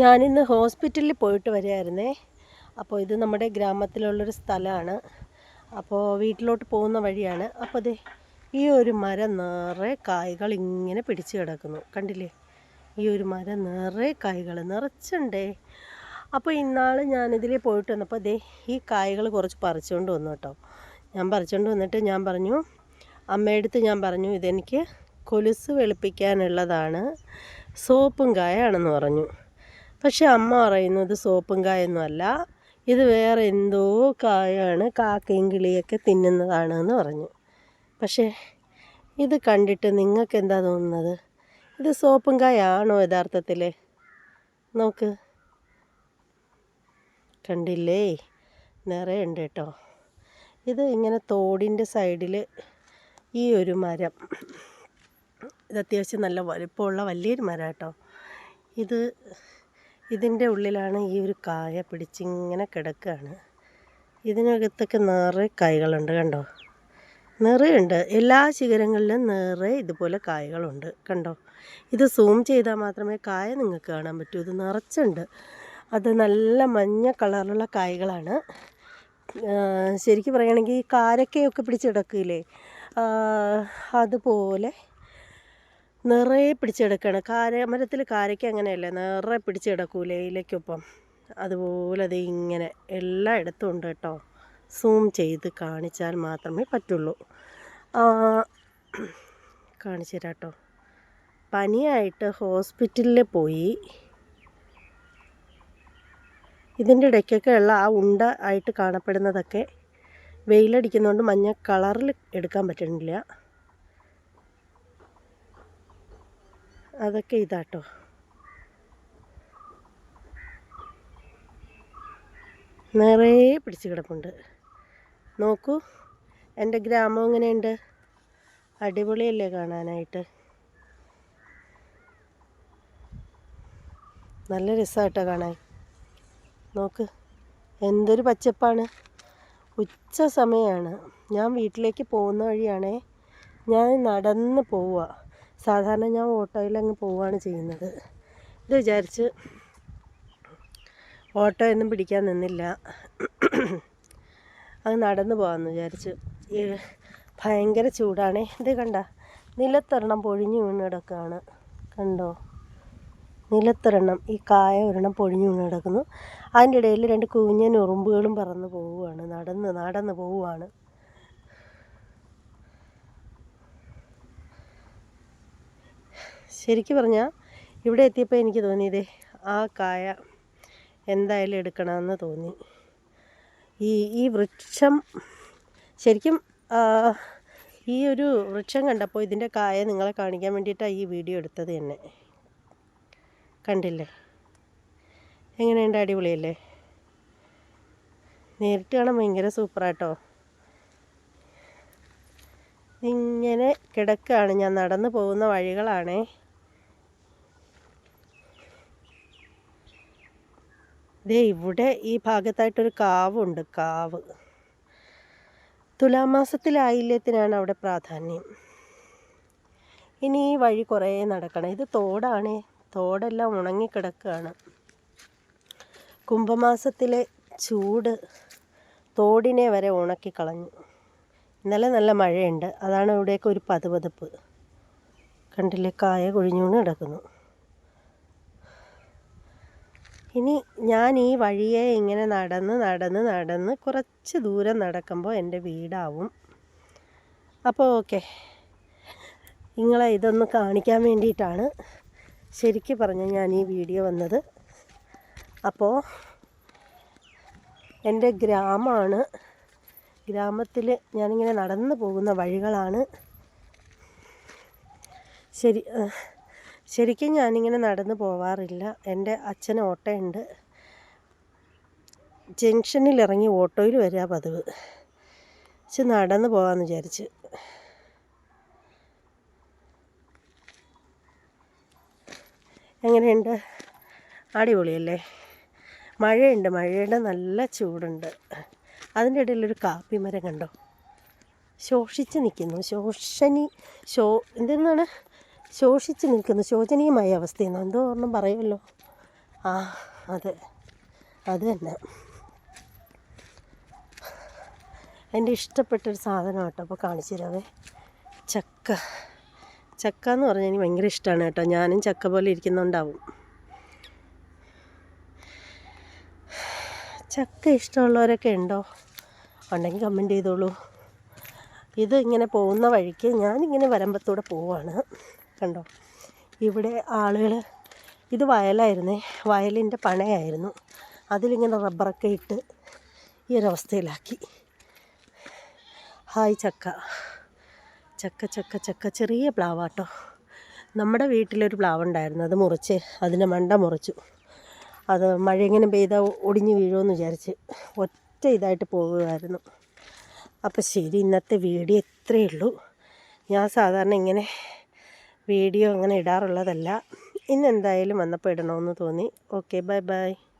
ഞാനിന്ന് ഹോസ്പിറ്റലിൽ പോയിട്ട് വരികയായിരുന്നേ. അപ്പോൾ ഇത് നമ്മുടെ ഗ്രാമത്തിലുള്ളൊരു സ്ഥലമാണ്. അപ്പോൾ വീട്ടിലോട്ട് പോകുന്ന വഴിയാണ്. അപ്പോൾ ദേ ഈ ഒരു മരം നിറയെ കായ്കൾ ഇങ്ങനെ പിടിച്ച് കിടക്കുന്നു. കണ്ടില്ലേ? ഈ ഒരു മരം നിറയെ കായ്കൾ നിറച്ചുണ്ടേ. അപ്പോൾ ഇന്നാൾ ഞാനിതിൽ പോയിട്ട് വന്നപ്പോൾ ദേ ഈ കായ്കൾ കുറച്ച് പറിച്ചുകൊണ്ട് വന്നു കേട്ടോ. ഞാൻ പറിച്ചുകൊണ്ട് വന്നിട്ട് ഞാൻ പറഞ്ഞു അമ്മയടുത്ത് ഞാൻ പറഞ്ഞു ഇതെനിക്ക് കൊലുസ് വെളുപ്പിക്കാനുള്ളതാണ്. സോപ്പും കായാണെന്ന് പറഞ്ഞു. പക്ഷെ അമ്മ പറയുന്നു ഇത് സോപ്പും കായൊന്നും അല്ല. ഇത് വേറെ എന്തോ കായാണ് കാക്കയും കിളിയൊക്കെ തിന്നുന്നതാണ് എന്ന് പറഞ്ഞു. പക്ഷേ ഇത് കണ്ടിട്ട് നിങ്ങൾക്ക് എന്താ തോന്നുന്നത്? ഇത് സോപ്പും കായാണോ യഥാർത്ഥത്തിൽ? നോക്ക്. കണ്ടില്ലേ? നിറയെ ഉണ്ട് കേട്ടോ. ഇത് ഇങ്ങനെ തോടിന്റെ സൈഡിൽ ഈ ഒരു മരം. ഇത് അത്യാവശ്യം നല്ല വലുപ്പമുള്ള വലിയൊരു മരം കേട്ടോ. ഇത് ഇതിന്റെ ഉള്ളിലാണ് ഈ ഒരു കായ പിടിച്ചിങ്ങനെ കിടക്കുകയാണ്. ഇതിനകത്തൊക്കെ നിറയെ കായകളുണ്ട് കണ്ടോ? നിറയുണ്ട്. എല്ലാ ശിഖരങ്ങളിലും നിറയെ ഇതുപോലെ കായകളുണ്ട് കണ്ടോ? ഇത് സൂം ചെയ്താൽ മാത്രമേ കായ നിങ്ങൾക്ക് കാണാൻ പറ്റൂ. ഇത് നിറച്ചുണ്ട്. അത് നല്ല മഞ്ഞ കളറിലുള്ള കായകളാണ്. ശരിക്കും പറയുകയാണെങ്കിൽ കാരക്കയൊക്കെ പിടിച്ച് കിടക്കില്ലേ? അതുപോലെ നിറയെ പിടിച്ചെടുക്കണം. കാര മരത്തിൽ കാരയ്ക്ക് അങ്ങനെയല്ലേ നിറയെ പിടിച്ചെടുക്കൂലേ ഇലയ്ക്കൊപ്പം. അതുപോലെ അത് ഇങ്ങനെ എല്ലായിടത്തും ഉണ്ട് കേട്ടോ. സൂം ചെയ്ത് കാണിച്ചാൽ മാത്രമേ പറ്റുള്ളൂ. കാണിച്ചു തരാം കേട്ടോ. പനിയായിട്ട് ഹോസ്പിറ്റലിൽ പോയി. ഇതിന്റെ ഇടയ്ക്കൊക്കെ ഉള്ള ആ ഉണ്ട ആയിട്ട് കാണപ്പെടുന്നതൊക്കെ വെയിലടിക്കുന്നതുകൊണ്ട് മഞ്ഞ കളറിൽ എടുക്കാൻ പറ്റുന്നില്ല. അതൊക്കെ ഇതാട്ടോ. നിറയെ പിടിച്ച് കിടപ്പുണ്ട്. നോക്കൂ എന്റെ ഗ്രാമം എങ്ങനെയുണ്ട്? അടിപൊളിയല്ലേ കാണാനായിട്ട്? നല്ല രസമായിട്ടോ കാണാൻ. നോക്ക് എന്തൊരു പച്ചപ്പാണ്. ഉച്ച സമയമാണ് ഞാൻ വീട്ടിലേക്ക് പോകുന്ന വഴിയാണേ. ഞാൻ നടന്ന് പോവുക. സാധാരണ ഞാൻ ഓട്ടോയിൽ അങ്ങ് പോവുകയാണ് ചെയ്യുന്നത്. ഇത് വിചാരിച്ച് ഓട്ടോ ഒന്നും പിടിക്കാൻ നിന്നില്ല. അങ്ങ് നടന്നു പോകാമെന്ന് വിചാരിച്ച്. ഭയങ്കര ചൂടാണേ. ഇത് കണ്ട നിലത്തൊരെണ്ണം പൊഴിഞ്ഞു വീണ് കിടക്കുകയാണ് കണ്ടോ? നിലത്തൊരെണ്ണം ഈ കായ ഒരെണ്ണം പൊഴിഞ്ഞു വീണ് കിടക്കുന്നു അതിന്റെ ഇടയിൽ രണ്ട് കുഞ്ഞൻ ഉറുമ്പുകളും പറന്ന് പോവുകയാണ്. നടന്ന് നടന്ന് പോവുകയാണ്. ശരിക്കും പറഞ്ഞാൽ ഇവിടെ എത്തിയപ്പോൾ എനിക്ക് തോന്നിയതേ ആ കായ എന്തായാലും എടുക്കണമെന്ന് തോന്നി. ഈ ഈ വൃക്ഷം ശരിക്കും ഈ ഒരു വൃക്ഷം കണ്ടപ്പോൾ ഇതിന്റെ കായ നിങ്ങളെ കാണിക്കാൻ വേണ്ടിയിട്ടാണ് ഈ വീഡിയോ എടുത്തത് തന്നെ കണ്ടില്ലേ? എങ്ങനെയുണ്ട് അടിപൊളിയല്ലേ? നേരിട്ട് കാണാൻ ഭയങ്കര സൂപ്പറാട്ടോ. ഇങ്ങനെ കിടക്കുകയാണ് ഞാൻ നടന്നു പോകുന്ന വഴികളാണേ. ദേ ഇവിടെ ഈ ഭാഗത്തായിട്ടൊരു കാവുണ്ട് കാവ്. തുലാമാസത്തിലായില്യത്തിനാണ് അവിടെ പ്രാധാന്യം. ഇനി ഈ വഴി കുറേ നടക്കണം. ഇത് തോടാണ്. തോടെല്ലാം ഉണങ്ങിക്കിടക്കുകയാണ് കുംഭമാസത്തിലെ ചൂട് തോടിനെ വരെ ഉണക്കിക്കളഞ്ഞു. ഇന്നലെ നല്ല മഴയുണ്ട്. അതാണ് ഇവിടെയൊക്കെ ഒരു പതുപതുപ്പ് കണ്ടില്ലേ കായ കൊഴിഞ്ഞുകൊണ്ട് കിടക്കുന്നു. ഇനി ഞാൻ ഈ വഴിയെ ഇങ്ങനെ നടന്ന് നടന്ന് നടന്ന് കുറച്ച് ദൂരം നടക്കുമ്പോൾ എന്റെ വീടാവും. അപ്പോൾ ഓക്കെ. നിങ്ങളെ ഇതൊന്ന് കാണിക്കാൻ വേണ്ടിയിട്ടാണ് ശരിക്ക് പറഞ്ഞ് ഞാൻ ഈ വീഡിയോ വന്നത്. അപ്പോൾ എന്റെ ഗ്രാമമാണ്. ഗ്രാമത്തിൽ ഞാനിങ്ങനെ നടന്നു പോകുന്ന വഴികളാണ്. ശരി ശരിക്കും ഞാനിങ്ങനെ നടന്നു പോവാറില്ല. എന്റെ അച്ഛന് ഓട്ടോയുണ്ട്. ജംഗ്ഷനിൽ ഇറങ്ങി ഓട്ടോയിൽ വരിക പതിവ്. പക്ഷെ നടന്നു പോകാമെന്ന് വിചാരിച്ച്. എങ്ങനെയുണ്ട്? അടിപൊളിയല്ലേ? മഴയുണ്ട്. മഴയുടെ നല്ല ചൂടുണ്ട്. അതിന്റെ ഇടയിലൊരു കാപ്പി മരം കണ്ടോ? ശോഷിച്ച് നിൽക്കുന്നു. ശോഷനി ശോ എന്തെന്നാണ് ശോഷിച്ച് നിൽക്കുന്ന ശോചനീയമായ അവസ്ഥയെന്ന് എന്തോ ഒരെണ്ണം പറയുമല്ലോ. ആ അതെ അത് തന്നെ. എന്റെ ഇഷ്ടപ്പെട്ടൊരു സാധനം കേട്ടോ അപ്പോൾ കാണിച്ചു തരാവേ. ചക്ക. ചക്ക എന്ന് പറഞ്ഞാൽ എനിക്ക് ഭയങ്കര ഇഷ്ടമാണ് കേട്ടോ. ഞാനും ചക്ക പോലെ ഇരിക്കുന്നുണ്ടാവും. ചക്ക ഇഷ്ടമുള്ളവരൊക്കെ ഉണ്ടോ? ഉണ്ടെങ്കിൽ കമന്റ് ചെയ്തോളൂ. ഇത് ഇങ്ങനെ പോകുന്ന വഴിക്ക് ഞാനിങ്ങനെ വരമ്പത്തൂടെ പോവാണ്. കണ്ടോ? ഇവിടെ ആളുകൾ ഇത് വയലായിരുന്നേ. വയലിന്റെ പണയായിരുന്നു. അതിലിങ്ങനെ റബ്ബറൊക്കെ ഇട്ട് ഈ ഒരവസ്ഥയിലാക്കി ഹായ് ചക്ക. ചക്ക ചക്ക ചക്ക. ചെറിയ പ്ലാവാട്ടോ. നമ്മുടെ വീട്ടിലൊരു പ്ലാവ് ഉണ്ടായിരുന്നു അത് മുറിച്ച് അതിന്റെ മണ്ട മുറിച്ചു. അത് മഴ ഇങ്ങനെ പെയ്താൽ ഒടിഞ്ഞു വീഴുമെന്ന് വിചാരിച്ച് ഒറ്റ ഇതായിട്ട് പോകുമായിരുന്നു അപ്പോൾ ശരി ഇന്നത്തെ വീഡിയോ ഇത്രയേ ഉള്ളൂ. ഞാൻ സാധാരണ ഇങ്ങനെ വീഡിയോ അങ്ങനെ ഇടാറുള്ളതല്ല. ഇന്നെന്തായാലും വന്നപ്പോൾ ഇടണമെന്ന് തോന്നി. Okay bye bye.